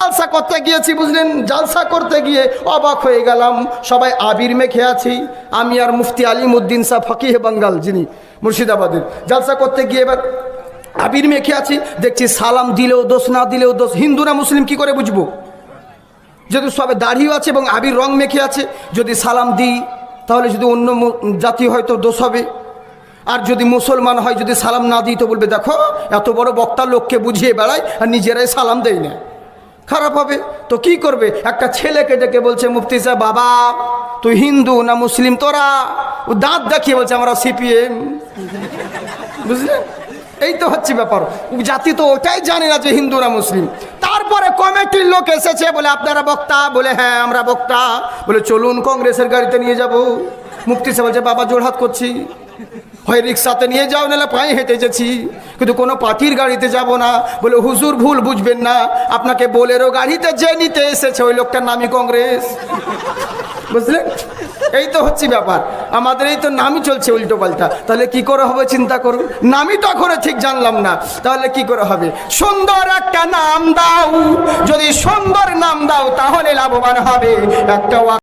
জালসা করতে গিয়েছি, বুঝলেন? জালসা করতে গিয়ে অবাক হয়ে গেলাম। সবাই আবির মেখে আছি। আমি আর মুফতি আলিম উদ্দিন শাহ ফকিহে বাঙ্গাল, যিনি মুর্শিদাবাদের। জালসা করতে গিয়ে এবার আবির মেখে আছি। দেখছি সালাম দিলেও দোষ, না দিলেও দোষ। হিন্দু না মুসলিম কি করে বুঝব? যেহেতু সবে দাড়িও আছে এবং আবির রং মেখে আছে, যদি সালাম দিই, তাহলে যদি অন্য জাতি হয়তো দোষ হবে। আর যদি মুসলমান হয়, যদি সালাম না দিই, তো বলবে, দেখো, এত বড় বক্তা লোককে বুঝিয়ে বেড়ায় আর নিজেরাই সালাম দেয় না। খারাপ হবে? তো কি করবে? একটা ছেলেকে ডেকে বলছে, মুফতি সাহেব, বাবা, তুই হিন্দু না মুসলিম? তোরা ও দাঁত দেখিয়ে বলছে, আমরা সিপিএম। বুঝলেন এই তো হচ্ছে ব্যাপার। জাতি তো ওটাই জানে না যে হিন্দু না মুসলিম। তারপরে কমিটির লোক এসেছে বলে, আপনারা বক্তা? বলে হ্যাঁ আমরা বক্তা। বলে, চলুন, কংগ্রেসের গাড়িতে নিয়ে যাব। মুক্তি সে বলছে, বাবা জোড়হাত করছি। হয় রিক্সাতে নিয়ে যাও, নাহলে পায়ে হেঁটে যেছি। কিন্তু কোনো পাখির গাড়িতে যাব না। বলে, হুজুর, ভুল বুঝবেন না। আপনাকে বোলেরো গাড়িতে যে নিতে এসেছে, ওই লোকটার নামই কংগ্রেস। বুঝলেন? এই তো হচ্ছে ব্যাপার। আমাদের এই তো নামই চলছে উল্টো পাল্টা। তাহলে কি করে হবে চিন্তা করুন? নামই তো করে ঠিক জানলাম না। তাহলে কি করে হবে? সুন্দর একটা নাম দাও। যদি সুন্দর নাম দাও, তাহলে লাভবান হবে। একটা